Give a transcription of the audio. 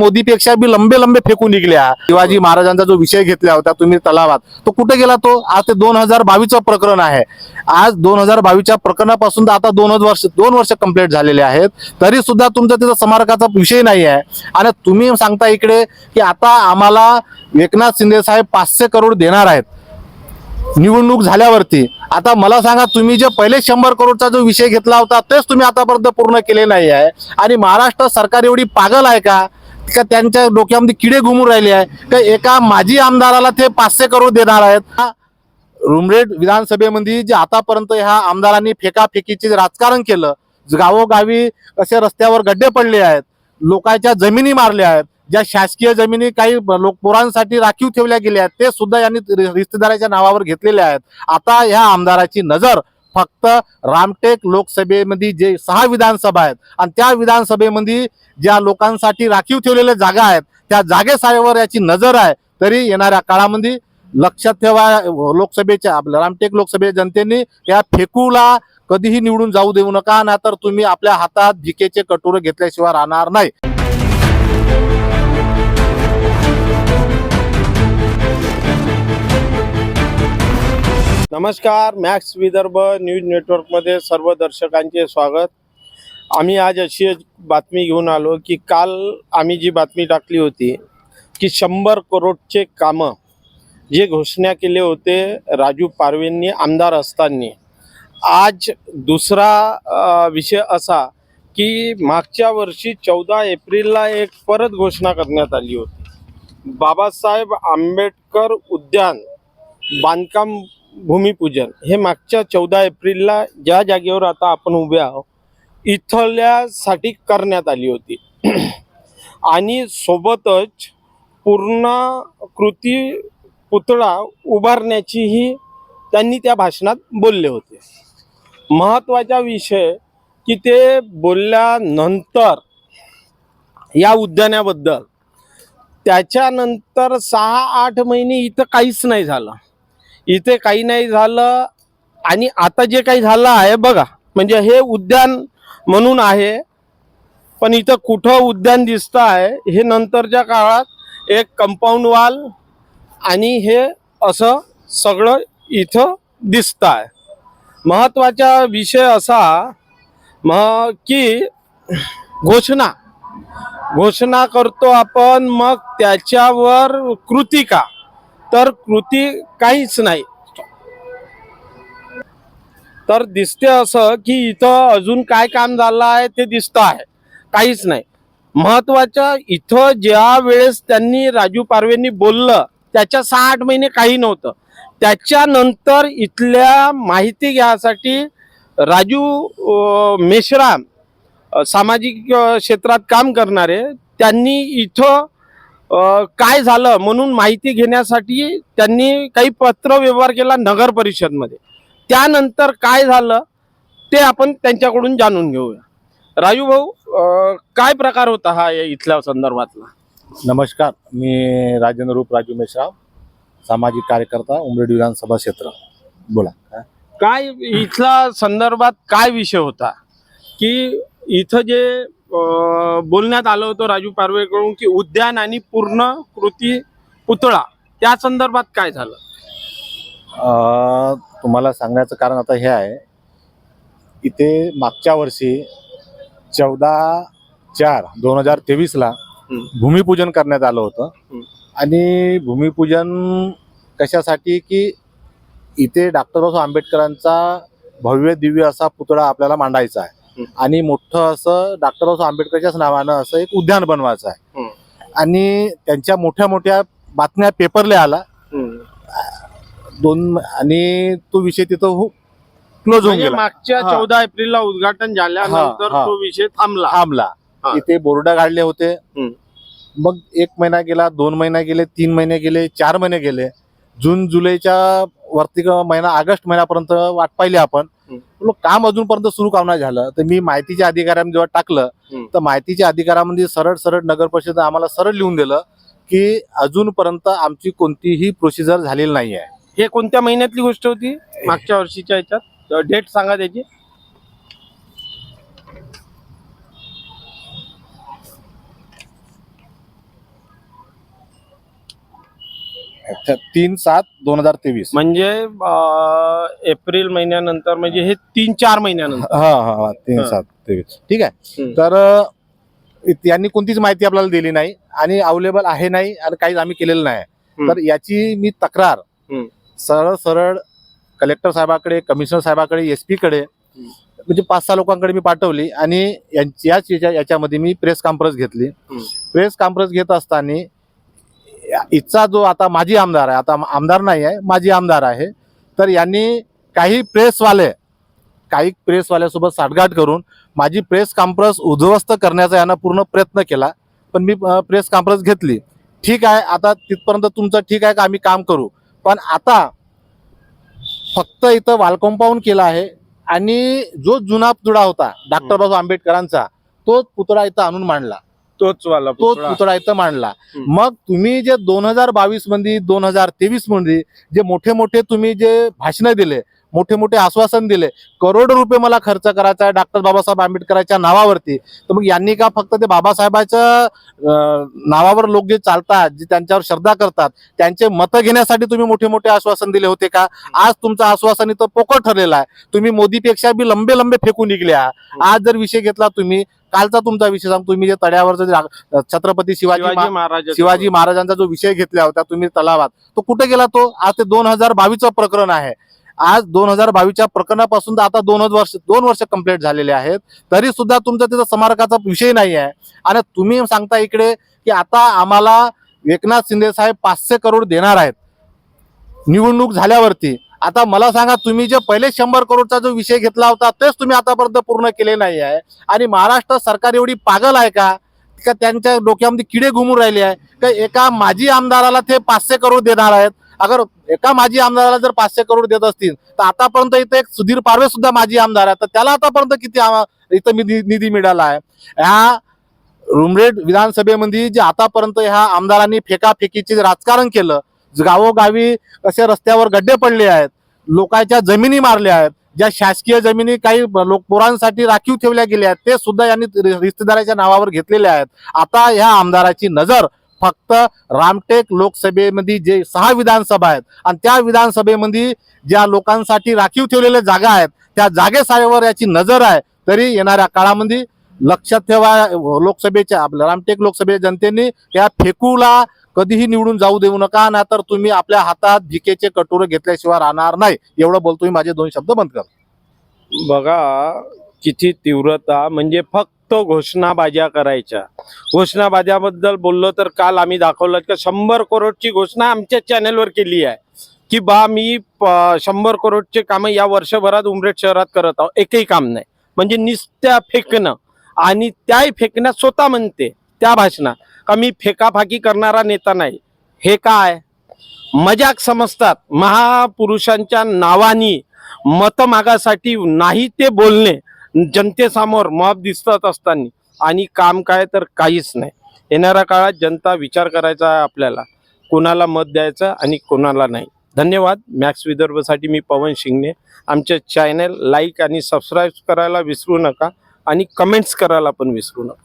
मोदीपेक्षा बी लंबे लंबे फेकून निघल्या. शिवाजी महाराजांचा जो विषय घेतला होता तुम्ही तलावात तो कुठे गेला तो? आज ते दोन हजार बावीस प्रकरण आहे. आज दोन हजार बावीसच्या प्रकरणापासून तर आता दोन वर्ष दोन वर्ष कंप्लीट झालेले आहेत. तरी सुद्धा तुमचा त्याचा स्मारकाचा विषय नाही आहे. आणि तुम्ही सांगता इकडे की आता आम्हाला एकनाथ शिंदे साहेब पाचशे करोड देणार आहेत. निवडणूक झाल्यावरती. आता मला सांगा तुम्ही जे पहिले शंभर करोडचा जो विषय घेतला होता तेच तुम्ही आतापर्यंत पूर्ण केले नाही आहे. आणि महाराष्ट्र सरकार एवढी पागल आहे का? का त्यांच्या डोक्यामध्ये किडे घुमून राहिले आहे? का एका माजी आमदाराला ते पाचशे करोड देणार आहेत? रुमरेड विधानसभेमध्ये जे आतापर्यंत ह्या आमदारांनी फेकाफेकीचे राजकारण केलं गावोगावी असे रस्त्यावर गड्डे पडले आहेत लोकांच्या जमिनी मारल्या आहेत ज्या शासकीय जमिनी काही लोक पोरांसाठी राखीव ठेवल्या गेल्या आहेत ते सुद्धा यांनी रिश्तेदाराच्या नावावर घेतलेले आहेत. आता ह्या आमदाराची नजर फक्त रामटेक लोकसभेमध्ये जे सहा विधानसभा आहेत आणि त्या विधानसभेमध्ये ज्या लोकांसाठी राखीव ठेवलेल्या जागा आहेत त्या जागेसाऱ्यावर याची नजर आहे तरी येणाऱ्या काळामध्ये लक्षात ठेवा लोकसभेच्या आपल्या रामटेक लोकसभेच्या जनतेने या फेकूला कधीही निवडून जाऊ देऊ नका नाहीतर तुम्ही आपल्या हातात जिकेचे कटोरे घेतल्याशिवाय राहणार नाही. नमस्कार मॅक्स विदर्भ न्यूज नेटवर्कमध्ये सर्व दर्शकांचे स्वागत. आम्ही आज अशी बातमी घेऊन आलो की काल आम्ही जी बातमी टाकली होती की शंभर करोडचे कामं जे घोषणा केले होते राजू पारवेंनी आमदार असताना. आज दुसरा विषय असा की मागच्या वर्षी चौदा एप्रिलला एक परत घोषणा करण्यात आली होती. बाबासाहेब आंबेडकर उद्यान बांधकाम भूमिपूजन. हे मागच्या चौदा एप्रिलला ज्या जागेवर आता आपण उभे आहोत इथल्यासाठी करण्यात आली होती. आणि सोबतच पूर्ण कृती पुतळा उभारण्याचीही त्यांनी त्या भाषणात बोलले होते. महत्त्वाचा विषय की ते बोलल्यानंतर या उद्यानाबद्दल त्याच्यानंतर सहा आठ महिने इथं काहीच नाही झालं. इथे काही नाही झालं आणि आता जे काही झालं आहे बघा. म्हणजे हे उद्यान म्हणून आहे. पण इथं कुठं उद्यान दिसतं आहे हे नंतरच्या काळात एक कंपाऊंड वाल आणि हे असं सगळं इथं दिसतं आहे. महत्त्वाचा विषय असा मग की घोषणा. घोषणा करतो आपण मग त्याच्यावर कृती का तर कृती काहीच नाही. तर दिसते असं की इथं अजून काय काम झालं आहे ते दिसतं आहे. काहीच नाही. महत्वाचं इथं ज्या वेळेस त्यांनी राजू पारवेंनी बोललं त्याच्या सहा आठ महिने काही नव्हतं. त्याच्यानंतर इथल्या माहिती घ्यासाठी राजू मेश्राम सामाजिक क्षेत्रात काम करणारे त्यांनी इथं काय झालं म्हणून माहिती घेण्यासाठी त्यांनी काही पत्र व्यवहार केला नगर परिषदमध्ये. त्यानंतर काय झालं ते आपण त्यांच्याकडून जाणून घेऊया. राजू भाऊ काय प्रकार होता हा या इथल्या संदर्भातला? नमस्कार मी राजेंद्र रूप राजू मेश्राम सामाजिक कार्यकर्ता उमरेड विधानसभा क्षेत्र. बोला. काय? इथला संदर्भात काय विषय होता? की इथं जे बोलण्यात आलं होतं राजू पारवेकडून की उद्यान आणि पूर्ण कृती पुतळा त्या संदर्भात काय झालं तुम्हाला सांगण्याचं कारण आता हे आहे इथे मागच्या वर्षी चौदा चार दोन हजार तेवीसला. भूमिपूजन करण्यात आलं होतं. आणि भूमिपूजन कशासाठी की इथे डॉक्टर बाबासाहेब आंबेडकरांचा भव्य दिव्य असा पुतळा आपल्याला मांडायचा आहे. आणि मोठं असं डॉक्टर बाबासाहेब आंबेडकरच्याच नावानं असं एक उद्यान बनवायचं आहे हं. आणि त्यांच्या मोठ्या मोठ्या बातम्या पेपरला आला दोन आणि तो विषय तिथं क्लोज होऊन म्हणजे गेला मागच्या हा. चौदा एप्रिलला उद्घाटन झाल्यानंतर हा, हा. तो विषय थांबला थांबला हा. इथे बोर्ड काढले होते. मग एक महिना गेला दोन महिना गेले तीन महिने गेले चार महिने गेले जून जुलैच्या वरती क- महिना ऑगस्ट महिन्यापर्यंत वाट पाहिली आपण. म्हणलं काम अजूनपर्यंत सुरू काम नाही झालं. तर मी माहितीच्या अधिकाऱ्यांनी जेव्हा टाकलं. तर माहितीच्या अधिकाऱ्यामध्ये सरळ सरळ नगर परिषद आम्हाला सरळ लिहून दिलं की अजूनपर्यंत आमची कोणतीही प्रोसिजर झालेली नाही आहे हे कोणत्या महिन्यातली गोष्ट होती? मागच्या वर्षीच्या ह्याच्यात डेट सांगा त्याची. तीन सात दोन हजार तेवीस म्हणजे अं, एप्रिल महिन्यानंतर म्हणजे हे तीन चार महिन्यानंतर हा हा हा तीन हा. सात तेवीस ठीक आहे हम्म. तर अ, इत- यांनी कोणतीच माहिती आपल्याला दिली नाही आणि अवेलेबल आहे नाही आणि काहीच आम्ही केलेलं नाही हम्म. तर याची मी तक्रार हम्म. सरळ सरळ कलेक्टर साहेबाकडे कमिशनर साहेबाकडे एस पी कडे म्हणजे पाच सहा लोकांकडे मी पाठवली आणि यांची- याच याच्या- याच्यामध्ये मी प्रेस कॉन्फरन्स घेतली हम्म. प्रेस कॉन्फरन्स घेत असताना इथचा जो आता माजी आमदार आहे आता आमदार नाही आहे माजी आमदार आहे तर यांनी काही प्रेसवाले काही प्रेसवाल्यासोबत साठगाठ करून माझी प्रेस कॉन्फरन्स उद्ध्वस्त करण्याचा यांना पूर्ण प्रयत्न केला. पण मी प्रेस कॉन्फरन्स घेतली. ठीक आहे आता तिथपर्यंत तुमचं ठीक आहे का? आम्ही काम करू. पण आता फक्त इथं वाल कंपाऊंड केला आहे आणि जो जुना पुतळा होता डॉक्टर हम्म. बाबासाहेब आंबेडकरांचा तोच पुतळा इथं आणून मांडला. तोच वाला तोच पुतळा. इथं मांडला. मग तुम्ही जे दोन हजार बावीसमध्ये दोन हजार तेवीसमध्ये जे मोठे मोठे तुम्ही जे भाषणं दिले मोठे मोठे आश्वासन दिले. करोड रुपये मला खर्च करायचा आहे डॉक्टर बाबासाहेब आंबेडकरांच्या नावावरती. तर मग यांनी का फक्त ते बाबासाहेबाच्या नावावर लोक जे चालतात जे त्यांच्यावर श्रद्धा करतात त्यांचे मतं घेण्यासाठी तुम्ही मोठे मोठे आश्वासन दिले होते का? आज तुमचं आश्वासन इथं पोकळ ठरलेलं आहे. तुम्ही मोदीपेक्षा बी लंबे लंबे फेकून निघल्या आज जर विषय घेतला तुम्ही कालचा तुमचा विषय सांग तुम्ही जे तळ्यावरचं छत्रपती शिवाजी शिवाजी महा- महाराज शिवाजी महाराजांचा जो विषय घेतला होता तुम्ही तलावात तो कुठे गेला तो? आज ते दोन हजार बावीसचं प्रकरण आहे. आज दोन हजार बावीसच्या प्रकरणापासून तर आता दोन वर्ष दोन वर्ष कंप्लीट झालेले आहेत. तरी सुद्धा तुमचा तिथं स्मारकाचा विषय नाही आहे. आणि तुम्ही सांगता इकडे की आता आम्हाला एकनाथ शिंदे साहेब पाचशे करोड देणार आहेत. निवडणूक झाल्यावरती. आता मला सांगा तुम्ही जे पहिले शंभर करोडचा जो विषय घेतला होता तेच तुम्ही आतापर्यंत पूर्ण केले नाही आहे. आणि महाराष्ट्र सरकार एवढी पागल आहे का? का त्यांच्या डोक्यामध्ये किडे घुमून राहिले आहे? का एका माजी आमदाराला ते पाचशे करोड देणार आहेत? अगर एका माजी आमदाराला जर पाचशे करोड देत असतील तर आतापर्यंत इथे एक सुधीर पारवे सुद्धा माजी आमदार आहे तर त्याला आतापर्यंत किती इथं निधी निधी मिळाला आहे. ह्या रुमरेड विधानसभेमध्ये जे आतापर्यंत ह्या आमदारांनी फेकाफेकीचे राजकारण केलं गावोगावी कसे रस्त्यावर गड्डे पडले आहेत लोकांच्या जमिनी मारल्या आहेत ज्या शासकीय जमिनी काही लोक पोरांसाठी राखीव ठेवल्या गेल्या आहेत ते सुद्धा यांनी रिश्तेदाराच्या नावावर घेतलेले आहेत. आता ह्या आमदाराची नजर फक्त रामटेक लोकसभेमध्ये जे सहा विधानसभा आहेत आणि त्या विधानसभेमध्ये ज्या लोकांसाठी राखीव ठेवलेल्या जागा आहेत त्या जागेसाऱ्यावर याची नजर आहे तरी येणाऱ्या काळामध्ये लक्षात ठेवा लोकसभेच्या आपल्या रामटेक लोकसभे जनतेने या फेकूला कधीही निवडून जाऊ देऊ नका नाहीतर तुम्ही आपल्या हातात भिकेचे कटोरे घेतल्याशिवाय राहणार नाही. एवढं बोलतो मी माझे दोन शब्द बंद कर. बघा किती तीव्रता म्हणजे फक्त घोषणाबाज्या करायच्या. घोषणाबाज्याबद्दल बोललो तर काल आम्ही दाखवलं की शंभर करोडची घोषणा आमच्या चॅनेलवर केली आहे. की बा मी प- शंभर करोडचे कामं या वर्षभरात उमरेड शहरात करत आहोत. एकही काम नाही. म्हणजे निस्त्या फेकणं आणि त्याही फेकण्यात स्वतः म्हणते. त्या भाषणात. का मी फेकाफाकी करणारा नेता नाही. हे काय? मजाक समजतात. महापुरुषांच्या नावानी मत मागासाठी नाही ते बोलणे. जनतेसमोर मॉब दिसत असताना आणि काम काय तर काहीच नाही. येणाऱ्या काळात जनता विचार करायचा आहे आपल्याला. कोणाला मत द्यायचं आणि कोणाला नाही. धन्यवाद. मॅक्स विदर्भसाठी मी पवन शिंगणे. आमचे चॅनल लाईक आणि सबस्क्राईब करायला विसरू नका आणि कमेंट्स करायला पण विसरू नका.